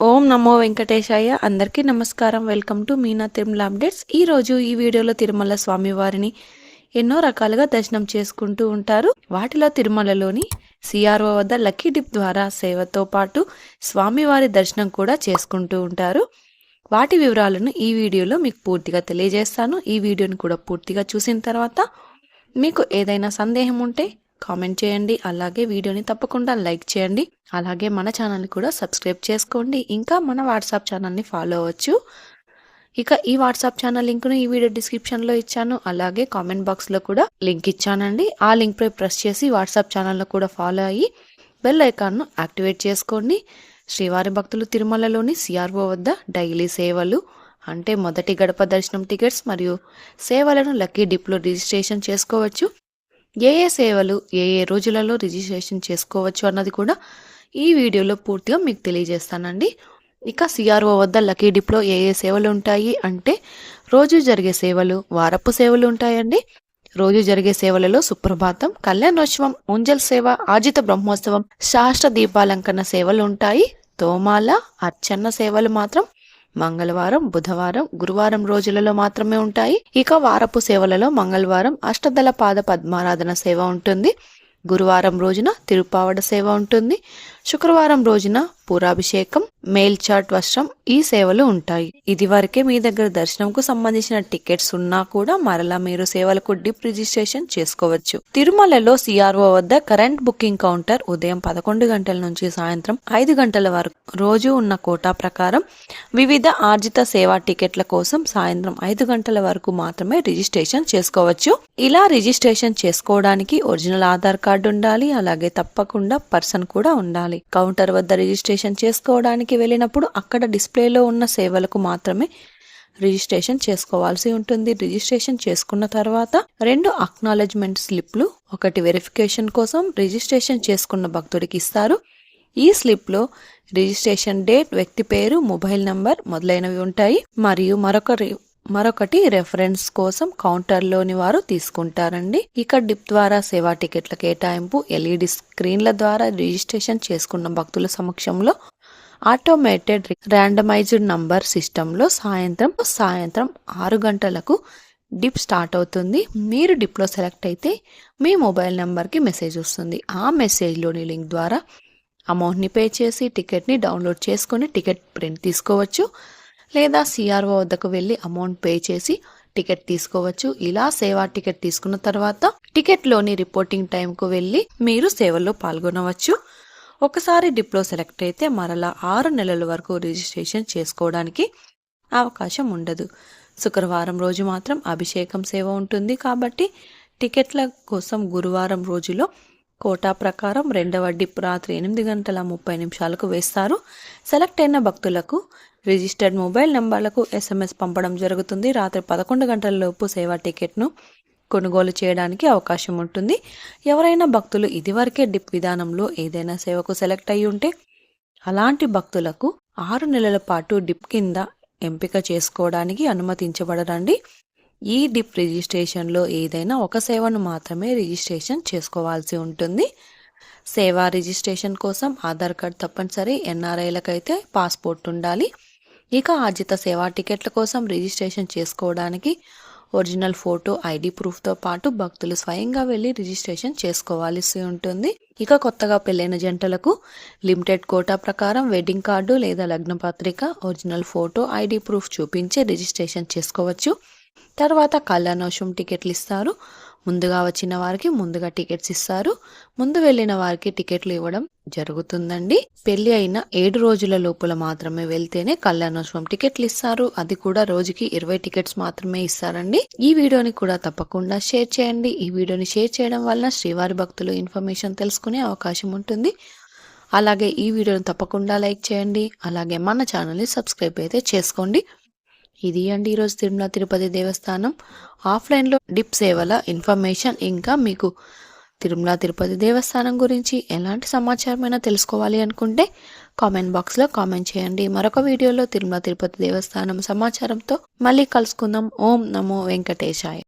ఓం నమో వెంకటేశాయ. అందరికీ నమస్కారం. Welcome to Meena Tirumala updates. ఈరోజు ఈ వీడియోలో తిరుమల స్వామివారిని ఎన్నో రకాలుగా దర్శనం చేసుకుంటూ ఉంటారు. వాటిలో తిరుమలలోని సిఆర్ఓ వద్ద లక్కీ డిప్ ద్వారా సేవతో పాటు స్వామివారి దర్శనం కూడా చేసుకుంటూ ఉంటారు. వాటి వివరాలను ఈ వీడియోలో మీకు పూర్తిగా తెలియజేస్తాను. ఈ వీడియోని కూడా పూర్తిగా చూసిన తర్వాత మీకు ఏదైనా సందేహం ఉంటే కామెంట్ చేయండి. అలాగే వీడియోని తప్పకుండా లైక్ చేయండి. అలాగే మన ఛానల్ని కూడా సబ్స్క్రైబ్ చేసుకోండి. ఇంకా మన వాట్సాప్ ఛానల్ని ఫాలో అవ్వచ్చు. ఇక ఈ వాట్సాప్ ఛానల్ లింక్ను ఈ వీడియో డిస్క్రిప్షన్లో ఇచ్చాను. అలాగే కామెంట్ బాక్స్లో కూడా లింక్ ఇచ్చానండి. ఆ లింక్పై ప్రెస్ చేసి వాట్సాప్ ఛానల్లో కూడా ఫాలో అయ్యి బెల్ ఐకాన్ను యాక్టివేట్ చేసుకోండి. శ్రీవారి భక్తులు తిరుమలలోని సిఆర్ఓ వద్ద డైలీ సేవలు అంటే మొదటి గడప దర్శనం టికెట్స్ మరియు సేవలను లక్కీ డిప్లో రిజిస్ట్రేషన్ చేసుకోవచ్చు. ఏ ఏ సేవలు ఏ ఏ రోజులలో రిజిస్ట్రేషన్ చేసుకోవచ్చు అన్నది కూడా ఈ వీడియోలో పూర్తిగా మీకు తెలియజేస్తానండి. ఇక సిఆర్ఓ వద్ద లక్కీ డిప్లో ఏ ఏ సేవలు ఉంటాయి అంటే రోజు జరిగే సేవలు వారపు సేవలు ఉంటాయండి. రోజు జరిగే సేవలలో సుప్రభాతం కళ్యాణోత్సవం ఉంజల్ సేవ ఆజిత బ్రహ్మోత్సవం శాస్త్ర దీపాలంకరణ సేవలు ఉంటాయి. తోమాల అర్చన్న సేవలు మాత్రం మంగళవారం బుధవారం గురువారం రోజులలో మాత్రమే ఉంటాయి. ఇక వారపు సేవలలో మంగళవారం అష్టదళ పాద పద్మారాధన సేవ ఉంటుంది. గురువారం రోజున తిరుపావడ సేవ ఉంటుంది. శుక్రవారం రోజున పూరాభిషేకం మేల్చాట్ వస్త్రం ఈ సేవలు ఉంటాయి. ఇది వరకే మీ దగ్గర దర్శనంకు సంబంధించిన టికెట్స్ ఉన్నా కూడా మరలా మీరు సేవలకు డిప్ రిజిస్ట్రేషన్ చేసుకోవచ్చు. తిరుమలలో సిఆర్ఓ వద్ద కరెంట్ బుకింగ్ కౌంటర్ ఉదయం పదకొండు గంటల నుంచి సాయంత్రం ఐదు గంటల వరకు. రోజు ఉన్న కోటా ప్రకారం వివిధ ఆర్జిత సేవా టికెట్ల కోసం సాయంత్రం ఐదు గంటల వరకు మాత్రమే రిజిస్ట్రేషన్ చేసుకోవచ్చు. ఇలా రిజిస్ట్రేషన్ చేసుకోవడానికి ఒరిజినల్ ఆధార్ కార్డు ఉండాలి అలాగే తప్పకుండా పర్సన్ కూడా ఉండాలి. కౌంటర్ వద్ద రిజిస్ట్రేషన్ రిజిస్ట్రేషన్ చేసుకోవడానికి వెళ్ళినప్పుడు అక్కడ డిస్ప్లేలో ఉన్న సేవలకు మాత్రమే రిజిస్ట్రేషన్ చేసుకోవాల్సి ఉంటుంది. రిజిస్ట్రేషన్ చేసుకున్న తర్వాత రెండు అక్నాలెడ్జ్మెంట్ స్లిప్లు ఒకటి వెరిఫికేషన్ కోసం రిజిస్ట్రేషన్ చేసుకున్న భక్తుడికి ఇస్తారు. ఈ స్లిప్లో రిజిస్ట్రేషన్ డేట్ వ్యక్తి పేరు మొబైల్ నంబర్ మొదలైనవి ఉంటాయి. మరియు మరొక మరొకటి రెఫరెన్స్ కోసం కౌంటర్లోని వారు తీసుకుంటారండి. ఇక డిప్ ద్వారా సేవా టికెట్ల కేటాయింపు ఎల్ఈడి స్క్రీన్ల ద్వారా రిజిస్ట్రేషన్ చేసుకున్న భక్తుల సమక్షంలో ఆటోమేటెడ్ ర్యాండమైజ్డ్ నంబర్ సిస్టంలో సాయంత్రం సాయంత్రం ఆరు గంటలకు డిప్ స్టార్ట్ అవుతుంది. మీరు డిప్లో సెలెక్ట్ అయితే మీ మొబైల్ నెంబర్కి మెసేజ్ వస్తుంది. ఆ మెసేజ్లోని లింక్ ద్వారా అమౌంట్ని పే చేసి టికెట్ని డౌన్లోడ్ చేసుకొని టికెట్ ప్రింట్ తీసుకోవచ్చు. లేదా సిఆర్ఓ వద్దకు వెళ్ళి అమౌంట్ పే చేసి టికెట్ తీసుకోవచ్చు. ఇలా సేవా టికెట్ తీసుకున్న తర్వాత టికెట్లోని రిపోర్టింగ్ టైంకు వెళ్ళి మీరు సేవల్లో పాల్గొనవచ్చు. ఒకసారి డిప్లో సెలెక్ట్ అయితే మరలా ఆరు నెలల వరకు రిజిస్ట్రేషన్ చేసుకోవడానికి అవకాశం ఉండదు. శుక్రవారం రోజు మాత్రం అభిషేకం సేవ ఉంటుంది కాబట్టి టికెట్ల కోసం గురువారం రోజులో కోటా ప్రకారం రెండవ డిప్ రాత్రి ఎనిమిది గంటల ముప్పై నిమిషాలకు వేస్తారు. సెలెక్ట్ అయిన భక్తులకు రిజిస్టర్డ్ మొబైల్ నెంబర్లకు ఎస్ఎంఎస్ పంపడం జరుగుతుంది. రాత్రి పదకొండు గంటల లోపు సేవా టికెట్ను కొనుగోలు చేయడానికి అవకాశం ఉంటుంది. ఎవరైనా భక్తులు ఇదివరకే డిప్ విధానంలో ఏదైనా సేవకు సెలెక్ట్ అయి ఉంటే అలాంటి భక్తులకు ఆరు నెలల పాటు డిప్ కింద ఎంపిక చేసుకోవడానికి అనుమతించబడరండి ఈ డిప్ రిజిస్ట్రేషన్లో ఏదైనా ఒక సేవను మాత్రమే రిజిస్ట్రేషన్ చేసుకోవాల్సి ఉంటుంది. సేవా రిజిస్ట్రేషన్ కోసం ఆధార్ కార్డ్ తప్పనిసరి ఎన్ఆర్ఐలకైతే పాస్పోర్ట్ ఉండాలి. ఇక ఆర్జిత సేవా టికెట్ల కోసం రిజిస్ట్రేషన్ చేసుకోవడానికి ఒరిజినల్ ఫోటో ఐడి ప్రూఫ్తో పాటు భక్తులు స్వయంగా వెళ్ళి రిజిస్ట్రేషన్ చేసుకోవాల్సి ఉంటుంది. ఇక కొత్తగా పెళ్ళైన జంటలకు లిమిటెడ్ కోటా ప్రకారం వెడ్డింగ్ కార్డు లేదా లగ్న పత్రిక ఒరిజినల్ ఫోటో ఐడి ప్రూఫ్ చూపించి రిజిస్ట్రేషన్ చేసుకోవచ్చు. తర్వాత కళ్యాణోత్సవం టికెట్లు ఇస్తారు ముందుగా వచ్చిన వారికి ముందుగా టికెట్స్ ఇస్తారు. ముందు వెళ్ళిన వారికి టికెట్లు ఇవ్వడం జరుగుతుందండి. పెళ్ళి అయిన ఏడు రోజుల లోపల మాత్రమే వెళ్తేనే కళ్యాణోత్సవం టికెట్లు ఇస్తారు అది కూడా రోజుకి ఇరవై టికెట్స్ మాత్రమే ఇస్తారండి. ఈ వీడియోని కూడా తప్పకుండా షేర్ చేయండి. ఈ వీడియోని షేర్ చేయడం వలన శ్రీవారి భక్తులు ఇన్ఫర్మేషన్ తెలుసుకునే అవకాశం ఉంటుంది. అలాగే ఈ వీడియోని తప్పకుండా లైక్ చేయండి. అలాగే మన ఛానల్ని సబ్స్క్రైబ్ అయితే చేసుకోండి. ఇది అండి ఈరోజు తిరుమల తిరుపతి దేవస్థానం. ఆఫ్లైన్లో డిప్ సేవల ఇన్ఫర్మేషన్ ఇంకా మీకు తిరుమల తిరుపతి దేవస్థానం గురించి ఎలాంటి సమాచారమైనా తెలుసుకోవాలి అనుకుంటే కామెంట్ బాక్స్లో కామెంట్ చేయండి. మరొక వీడియోలో తిరుమల తిరుపతి దేవస్థానం సమాచారంతో మళ్ళీ కలుసుకుందాం. ఓం నమో వెంకటేశాయ.